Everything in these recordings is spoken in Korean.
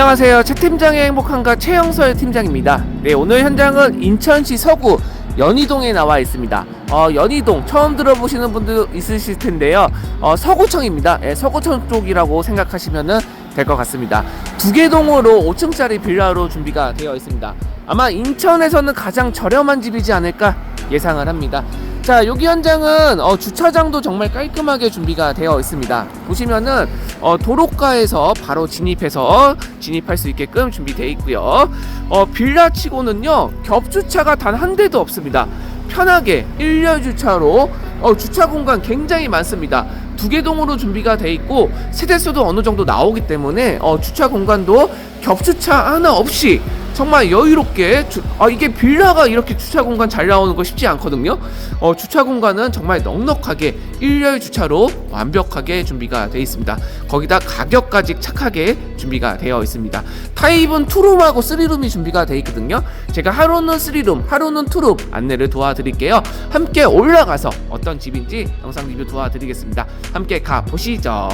안녕하세요. 최 팀장의 행복한가 최영설 팀장입니다. 네, 오늘 현장은 인천시 서구 연희동에 나와 있습니다. 어, 연희동 처음 들어보시는 분도 있으실 텐데요. 어, 서구청입니다. 예, 서구청 쪽이라고 생각하시면 될 것 같습니다. 두 개 동으로 5층짜리 빌라로 준비가 되어 있습니다. 아마 인천에서는 가장 저렴한 집이지 않을까 예상을 합니다. 자 여기 현장은 어, 주차장도 정말 깔끔하게 준비가 되어 있습니다. 보시면은 어, 도로가에서 바로 진입해서 진입할 수 있게끔 준비되어 있고요. 어, 빌라치고는요 겹주차가 단 한 대도 없습니다. 편하게 일렬 주차로 어, 주차 공간 굉장히 많습니다. 두 개 동으로 준비가 돼 있고 세대수도 어느 정도 나오기 때문에 어, 주차 공간도 겹주차 하나 없이 정말 여유롭게 주, 아 이게 빌라가 이렇게 주차 공간 잘 나오는 거 쉽지 않거든요. 어, 주차 공간은 정말 넉넉하게 일렬 주차로 완벽하게 준비가 되어 있습니다. 거기다 가격까지 착하게 준비가 되어 있습니다. 타입은 투룸하고 쓰리룸이 준비가 되어 있거든요. 제가 하루는 쓰리룸, 하루는 투룸 안내를 도와드릴게요. 함께 올라가서 어떤 집인지 영상 리뷰 도와드리겠습니다. 함께 가 보시죠.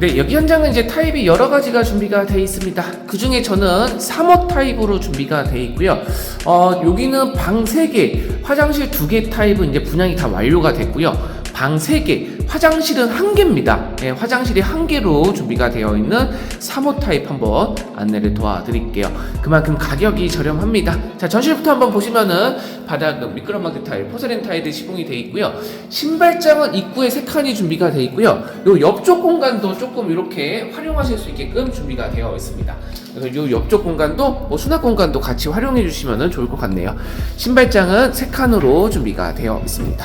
네, 여기 현장은 이제 타입이 여러 가지가 준비가 되어 있습니다. 그 중에 저는 3호 타입으로 준비가 되어 있고요. 어, 여기는 방 3개, 화장실 2개 타입은 이제 분양이 다 완료가 됐고요. 방 3개, 화장실은 1개입니다. 예, 화장실이 1개로 준비가 되어 있는 3호 타입 한번 안내를 도와드릴게요. 그만큼 가격이 저렴합니다. 자, 전실부터 한번 보시면은 바닥은 미끄럼마기 타일, 포세린 타일이 시공이 되어 있고요. 신발장은 입구에 3칸이 준비가 되어 있고요. 요 옆쪽 공간도 조금 이렇게 활용하실 수 있게끔 준비가 되어 있습니다. 그래서 요 옆쪽 공간도 뭐 수납 공간도 같이 활용해 주시면 좋을 것 같네요. 신발장은 3칸으로 준비가 되어 있습니다.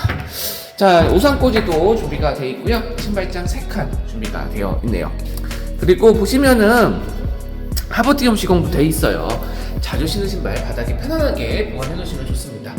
자, 우산꽂이도 준비가 되어 있고요. 신발장 3칸 준비가 되어 있네요. 그리고 보시면은 하버티움 시공도 돼 있어요. 자주 신는 신발 바닥에 편안하게 보관해 놓으시면 좋습니다.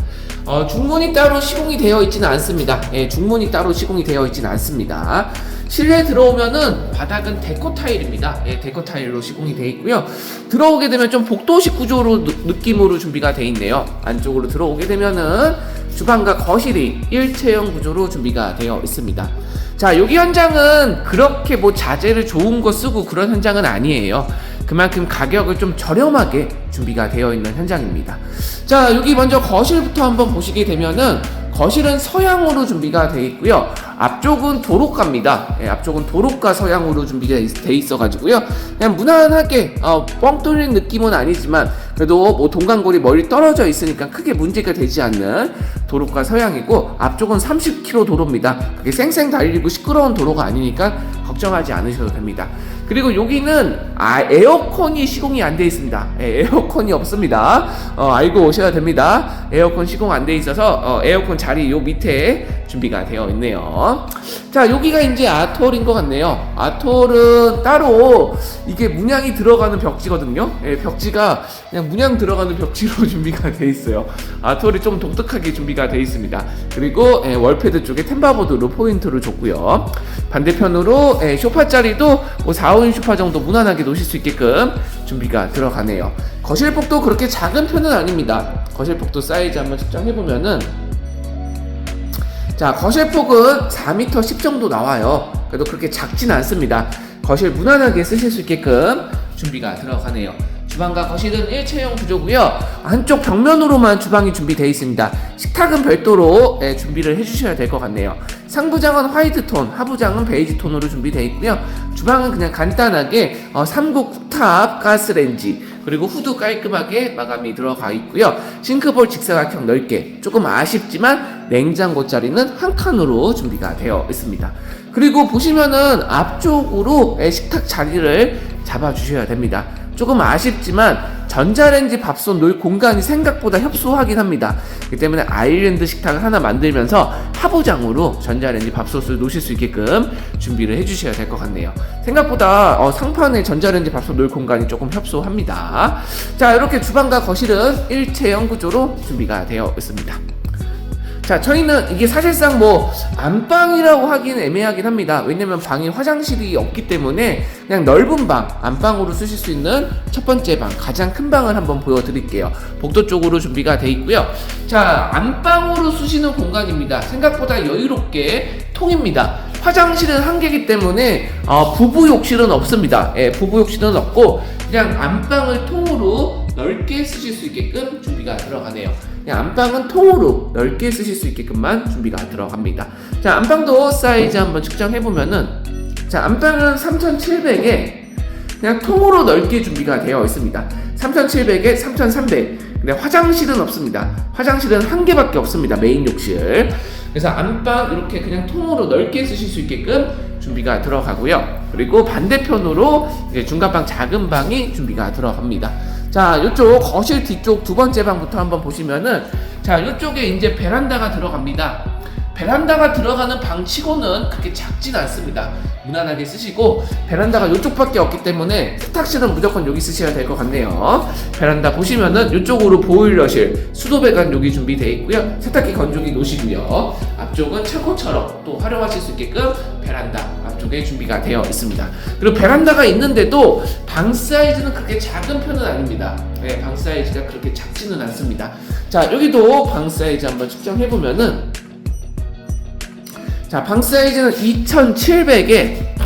어, 중문이 따로 시공이 되어 있지는 않습니다. 예, 중문이 따로 시공이 되어 있지는 않습니다. 실내 들어오면은 바닥은 데코 타일입니다. 예, 데코 타일로 시공이 되어 있고요. 들어오게 되면 좀 복도식 구조로 느, 느낌으로 준비가 되어 있네요. 안쪽으로 들어오게 되면은 주방과 거실이 일체형 구조로 준비가 되어 있습니다. 자, 여기 현장은 그렇게 뭐 자재를 좋은 거 쓰고 그런 현장은 아니에요. 그만큼 가격을 좀 저렴하게 준비가 되어 있는 현장입니다. 자, 여기 먼저 거실부터 한번 보시게 되면은 거실은 서양으로 준비가 되어 있고요. 앞쪽은 도로가입니다. 예, 앞쪽은 도로가 서양으로 준비가 돼 있어가지고요. 그냥 무난하게 어, 뻥 뚫린 느낌은 아니지만 그래도 뭐 동간골이 멀리 떨어져 있으니까 크게 문제가 되지 않는 도로가 서양이고 앞쪽은 30km 도로입니다. 그게 쌩쌩 달리고 시끄러운 도로가 아니니까 걱정하지 않으셔도 됩니다. 그리고 여기는 아, 에어컨이 시공이 안 돼 있습니다. 예, 에어컨이 없습니다. 어, 알고 오셔야 됩니다. 에어컨 시공 안 돼 있어서 어, 에어컨 자리 요 밑에 준비가 되어 있네요. 자, 여기가 이제 아톨인 것 같네요. 아톨은 따로 이게 문양이 들어가는 벽지거든요. 예, 벽지가 그냥 문양 들어가는 벽지로 준비가 돼 있어요. 아톨이 좀 독특하게 준비가 돼 있습니다. 그리고 예, 월패드 쪽에 템바보드로 포인트를 줬고요. 반대편으로 예, 쇼파 자리도 뭐 4, 5인 쇼파 정도 무난하게 놓으실 수 있게끔 준비가 들어가네요. 거실폭도 그렇게 작은 편은 아닙니다. 거실폭도 사이즈 한번 측정해 보면은 자, 거실 폭은 4m 10 정도 나와요. 그래도 그렇게 작진 않습니다. 거실 무난하게 쓰실 수 있게끔 준비가 들어가네요. 주방과 거실은 일체형 구조고요. 한쪽 벽면으로만 주방이 준비되어 있습니다. 식탁은 별도로 예, 준비를 해주셔야 될 것 같네요. 상부장은 화이트 톤, 하부장은 베이지 톤으로 준비되어 있고요. 주방은 그냥 간단하게 어, 3국 쿡탑 가스레인지 그리고 후드 깔끔하게 마감이 들어가 있고요. 싱크볼 직사각형 넓게 조금 아쉽지만 냉장고 자리는 한 칸으로 준비가 되어 있습니다. 그리고 보시면은 앞쪽으로 식탁 자리를 잡아 주셔야 됩니다. 조금 아쉽지만 전자레인지 밥솥 놓을 공간이 생각보다 협소하긴 합니다. 그렇기 때문에 아일랜드 식탁을 하나 만들면서 하부장으로 전자레인지 밥솥을 놓으실 수 있게끔 준비를 해주셔야 될 것 같네요. 생각보다 어, 상판에 전자레인지 밥솥 놓을 공간이 조금 협소합니다. 자 이렇게 주방과 거실은 일체형 구조로 준비가 되어 있습니다. 자, 저희는 이게 사실상 뭐 안방이라고 하기는 애매하긴 합니다. 왜냐면 방에 화장실이 없기 때문에 그냥 넓은 방, 안방으로 쓰실 수 있는 첫 번째 방, 가장 큰 방을 한번 보여드릴게요. 복도 쪽으로 준비가 돼 있고요. 자, 안방으로 쓰시는 공간입니다. 생각보다 여유롭게 통입니다. 화장실은 한 개이기 때문에 어, 부부 욕실은 없습니다. 예, 부부 욕실은 없고 그냥 안방을 통으로 넓게 쓰실 수 있게끔 준비가 들어가네요. 안방은 통으로 넓게 쓰실 수 있게끔만 준비가 들어갑니다. 자, 안방도 사이즈 한번 측정해 보면은 자, 안방은 3,700에 그냥 통으로 넓게 준비가 되어 있습니다. 3,700에 3,300. 근데 화장실은 없습니다. 화장실은 한 개밖에 없습니다. 메인 욕실. 그래서 안방 이렇게 그냥 통으로 넓게 쓰실 수 있게끔 준비가 들어가고요. 그리고 반대편으로 이제 중간방 작은 방이 준비가 들어갑니다. 자, 이쪽 거실 뒤쪽 두 번째 방부터 한번 보시면은 자, 이쪽에 이제 베란다가 들어갑니다. 베란다가 들어가는 방 치고는 그렇게 작진 않습니다. 무난하게 쓰시고 베란다가 이쪽밖에 없기 때문에 세탁실은 무조건 여기 쓰셔야 될 것 같네요. 베란다 보시면은 이쪽으로 보일러실, 수도 배관 여기 준비되어 있고요. 세탁기 건조기 놓으시고요. 앞쪽은 창고처럼 또 활용하실 수 있게끔 베란다 앞쪽에 준비가 되어 있습니다. 그리고 베란다가 있는데도 방 사이즈는 그렇게 작은 편은 아닙니다. 네, 방 사이즈가 그렇게 작지는 않습니다. 자, 여기도 방 사이즈 한번 측정해 보면은 자, 방 사이즈는 2700에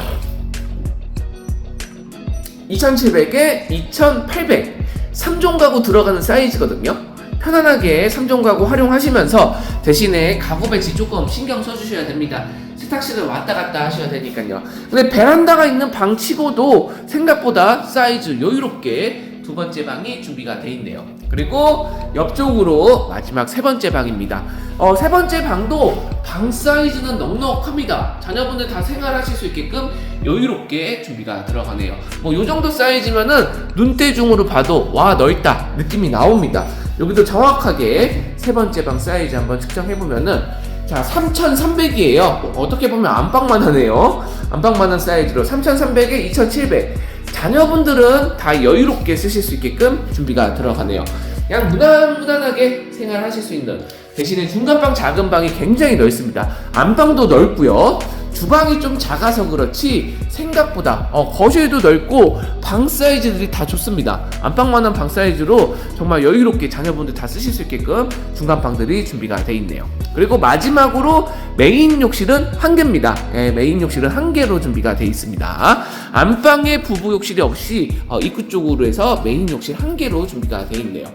2700에 2800 3종 가구 들어가는 사이즈거든요. 편안하게 3종 가구 활용하시면서 대신에 가구 배치 조금 신경 써주셔야 됩니다. 세탁실을 왔다 갔다 하셔야 되니까요. 근데 베란다가 있는 방 치고도 생각보다 사이즈 여유롭게 두 번째 방이 준비가 돼 있네요. 그리고 옆쪽으로 마지막 세 번째 방입니다. 어, 세 번째 방도 방 사이즈는 넉넉합니다. 자녀분들 다 생활하실 수 있게끔 여유롭게 준비가 들어가네요. 뭐요 정도 사이즈면은 눈대중으로 봐도 와 넓다 느낌이 나옵니다. 여기도 정확하게 세 번째 방 사이즈 한번 측정해 보면은 자 3,300이에요. 어떻게 보면 안방만 하네요. 안방만 한 사이즈로 3,300에 2,700. 자녀분들은 다 여유롭게 쓰실 수 있게끔 준비가 들어가네요. 그냥 무난 무난하게 생활하실 수 있는 대신에 중간방 작은 방이 굉장히 넓습니다. 안방도 넓고요. 주방이 좀 작아서 그렇지 생각보다 어, 거실도 넓고 방 사이즈들이 다 좋습니다. 안방만한 방 사이즈로 정말 여유롭게 자녀분들 다 쓰실 수 있게끔 중간 방들이 준비가 돼 있네요. 그리고 마지막으로 메인 욕실은 한 개입니다. 예, 메인 욕실은 한 개로 준비가 돼 있습니다. 안방에 부부 욕실이 없이 어, 입구 쪽으로 해서 메인 욕실 한 개로 준비가 돼 있네요.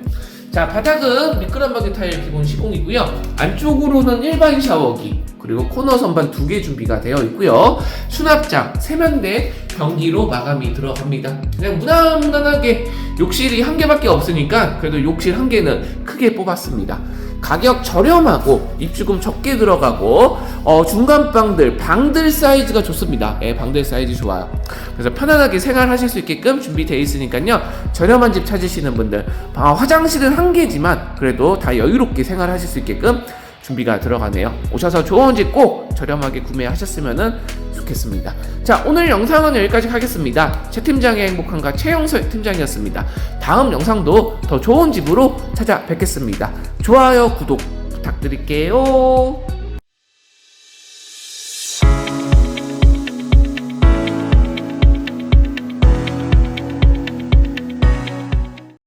자 바닥은 미끄럼바디 타일 기본 시공이고요. 안쪽으로는 일반 샤워기 그리고 코너 선반 두 개 준비가 되어 있고요. 수납장 세면대 변기로 마감이 들어갑니다. 그냥 무난무난하게 욕실이 한 개밖에 없으니까 그래도 욕실 한 개는 크게 뽑았습니다 가격 저렴하고 입주금 적게 들어가고 어, 중간 방들 방들 사이즈가 좋습니다. 예, 방들 사이즈 좋아요. 그래서 편안하게 생활하실 수 있게끔 준비되어 있으니까요. 저렴한 집 찾으시는 분들 아, 화장실은 한 개지만 그래도 다 여유롭게 생활하실 수 있게끔 준비가 들어가네요. 오셔서 좋은 집 꼭 저렴하게 구매하셨으면 좋겠습니다. 자, 오늘 영상은 여기까지 하겠습니다. 최 팀장의 행복한가 최영설 팀장이었습니다. 다음 영상도 더 좋은 집으로 찾아뵙겠습니다. 좋아요, 구독 부탁드릴게요.